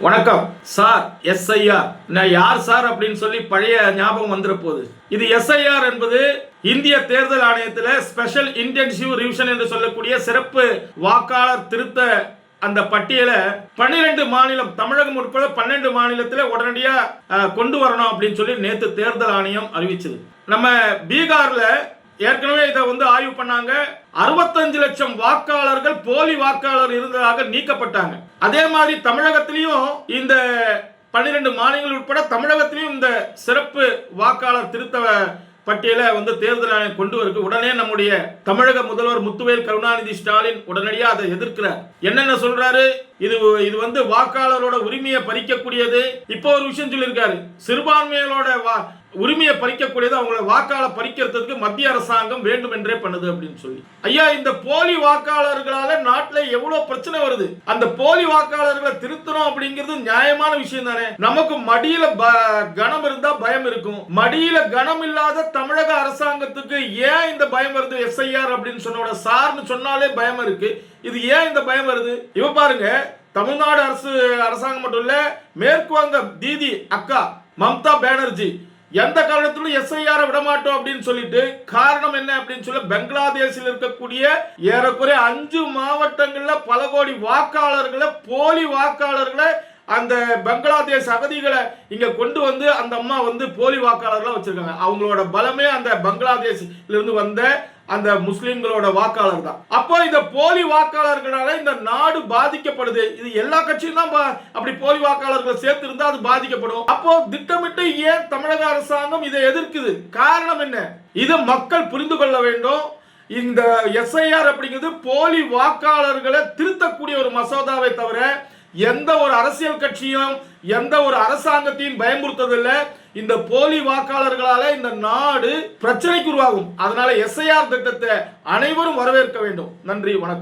வணக்கம். Sir SIR. நான் யார் சார் அப்படின்னு சொல்லி பழைய ஞாபகம் வந்துட போகுது இது எஸ்ஐஆர் என்பது இந்திய தேர்தல் ஆணையத்தில் ஸ்பெஷல் இன்டென்சிவ் ரிவிஷன் என்று சொல்லக்கூடிய சிறப்பு வாக்காளர் திருத்த அந்த பட்டியலை பன்னிரெண்டு மாநிலம் தமிழகம் உட்பட பன்னெண்டு மாநிலத்தில் உடனடியாக கொண்டு வரணும் அப்படின்னு சொல்லி நேற்று தேர்தல் ஆணையம் அறிவிச்சது. நம்ம பீகாரில் ஏற்கனவே இதை வந்து ஆய்வு பண்ணாங்க. அறுபத்தஞ்சு லட்சம் வாக்காளர்கள் போலி வாக்காளர் இருந்ததாக நீக்கப்பட்டாங்க. அதே மாதிரி தமிழகத்திலையும் இந்த பன்னிரெண்டு மாநிலங்கள் உட்பட தமிழகத்திலையும் இந்த சிறப்பு வாக்காளர் திருத்த பட்டியலை வந்து தேர்தல் ஆணையம் கொண்டு வருது உடனே நம்முடைய தமிழக முதல்வர் முத்துவேல் கருணாநிதி ஸ்டாலின் உடனடியாக அதை எதிர்க்கிறார் என்னென்ன சொல்றாரு? இது இது வந்து வாக்காளரோட உரிமையை பறிக்கக்கூடியது. இப்போ ஒரு விஷயம் சொல்லியிருக்காரு. சிறுபான்மையோட வா உரிமையை பறிக்கக்கூடியது அவங்கள வாக்காள பறிக்கிறதுக்கு மத்திய அரசாங்கம் வேண்டும் என்றே பண்ணுது அப்படின்னு சொல்லி. ஐயா இந்த போலி வாக்காளர்களால நாட்டுல எவ்வளவு பிரச்சனை வருது? அந்த போலி வாக்காளர்களை திருத்தணும் அப்படிங்கிறது நியாயமான விஷயம் தானே. நமக்கு மடியில ப- கனம் இருந்தா பயம் இருக்கும். மடியில கனம் இல்லாத தமிழக அரசாங்கத்துக்கு ஏன் இந்த பயம் வருது? எஸ்ஐஆர் அப்படின்னு சொன்னோட சார்னு சொன்னாலே பயம் இருக்கு. இது ஏன் இந்த பயம் வருது? இவ பாருங்க தமிழ்நாடு அரசு அரசாங்கம் மட்டும் இல்ல மேற்கு வங்க தீதி அக்கா மம்தா பானர்ஜி எந்த காரணத்திலும் எஸ்ஐஆர் விட மாட்டோம் அப்படின்னு சொல்லிட்டு காரணம் என்ன அப்படின்னு சொல்லி பங்களாதேஷில் இருக்கக்கூடிய ஏறக்குறைய அஞ்சு மாவட்டங்கள்ல பல கோடி வாக்காளர்களை போலி வாக்காளர்களை அந்த பங்களாதேஷ் அகதிகளை இங்க கொண்டு வந்து அந்த அம்மா வந்து போலி வாக்காளர்களாக வச்சிருக்காங்க. அவங்களோட பலமே அந்த பங்களாதேஷ்ல இருந்து வந்த அந்த முஸ்லிம்களோட வாக்காளர் தான். அப்போ இந்த போலி வாக்காளர்களால இந்த நாடு பாதிக்கப்படுது. இது எல்லா கட்சியும் தான் பா- அப்படி போலி வாக்காளர்களை சேர்த்து இருந்தா அது பாதிக்கப்படும். அப்போ திட்டமிட்டு ஏன் தமிழக அரசாங்கம் இதை எதிர்க்குது? காரணம் என்ன? இது மக்கள் புரிந்து கொள்ள வேண்டும். இந்த எஸ்ஐஆர் அப்படிங்கிறது போலி வாக்காளர்களை திருத்தக்கூடிய ஒரு மசோதாவை தவிர எந்த ஒரு அரசியல் கட்சியும் எந்த ஒரு அரசாங்கத்தையும் பயமுறுத்ததில்லை. இந்த போலி வாக்காளர்களால இந்த நாடு பிரச்சனைக்கு உருவாகும். அதனால எஸ்ஐஆர் திட்டத்தை அனைவரும் வரவேற்க வேண்டும். நன்றி வணக்கம்.